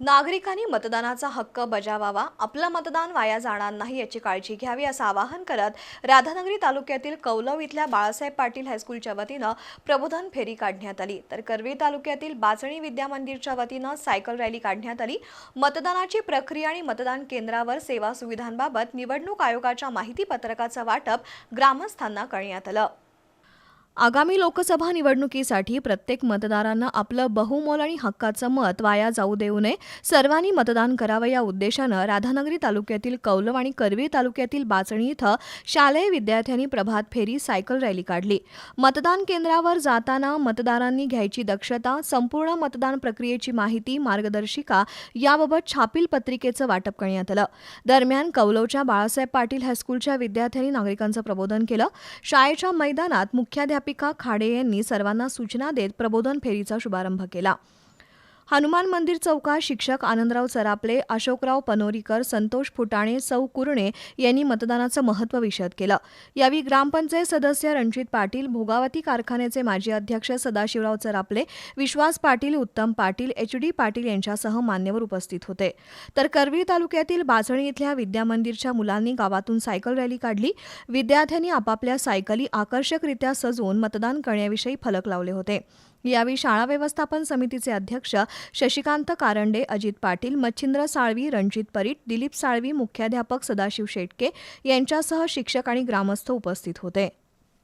नागरिकांनी मतदानाचा हक्क बजावावा आपलं मतदान वाया जाणार नाही याची काळजी घ्यावी असं आवाहन करत राधानगरी तालुक्यातील कौलव इथल्या बाळासाहेब पाटील हायस्कूलच्या वतीनं प्रबोधन फेरी काढण्यात आली. तर करवी तालुक्यातील बाचणी विद्या मंदिरच्या वतीनं सायकल रॅली काढण्यात आली. मतदानाची प्रक्रिया आणि मतदान केंद्रावर सेवा सुविधांबाबत निवडणूक आयोगाच्या माहिती पत्रकाचं वाटप ग्रामस्थांना करण्यात आलं. आगामी लोकसभा निवडणुकीसाठी प्रत्येक मतदारांना आपलं बहुमोल आणि हक्काचं मत वाया जाऊ देऊ नये. सर्वांनी मतदान करावं या उद्देशानं राधानगरी तालुक्यातील कौलव आणि करवीर तालुक्यातील बाचणी इथं शालेय विद्यार्थ्यांनी प्रभात फेरी सायकल रॅली काढली. मतदान केंद्रावर जाताना मतदारांनी घ्यायची दक्षता संपूर्ण मतदान प्रक्रियेची माहिती मार्गदर्शिका याबाबत छापील पत्रिकेचं वाटप करण्यात आलं. दरम्यान कौलवच्या बाळासाहेब पाटील हायस्कूलच्या विद्यार्थ्यांनी नागरिकांचं प्रबोधन केलं. शाळेच्या मैदानात मुख्याध्यापक खाडे यांनी सर्वांना सूचना देत प्रबोधन फेरीचा शुभारंभ केला. हनुमान मंदिर चौकात शिक्षक आनंदराव सरापले अशोकराव पनोरीकर संतोष फुटाणे सौ कुरणे यांनी मतदानाचं महत्त्व विशद केलं. यावेळी ग्रामपंचायत सदस्य रणजित पाटील भोगावती कारखान्याचे माजी अध्यक्ष सदाशिवराव सरापले विश्वास पाटील उत्तम पाटील एच डी पाटील यांच्यासह मान्यवर उपस्थित होते. तर करवीर तालुक्यातील बाजणी इथल्या विद्यामंदिरच्या मुलांनी गावातून सायकल रॅली काढली. विद्यार्थ्यांनी आपापल्या सायकली आकर्षकरित्या सजवून मतदान करण्याविषयी फलक लावले होते. यावेळी शाळा व्यवस्थापन समितीचे अध्यक्ष शशिकांत कारंडे अजित पाटील मच्छिंद्र साळवी रणजित परीट दिलीप साळवी मुख्याध्यापक सदाशिव शेटके यांच्यासह शिक्षक आणि ग्रामस्थ उपस्थित होते.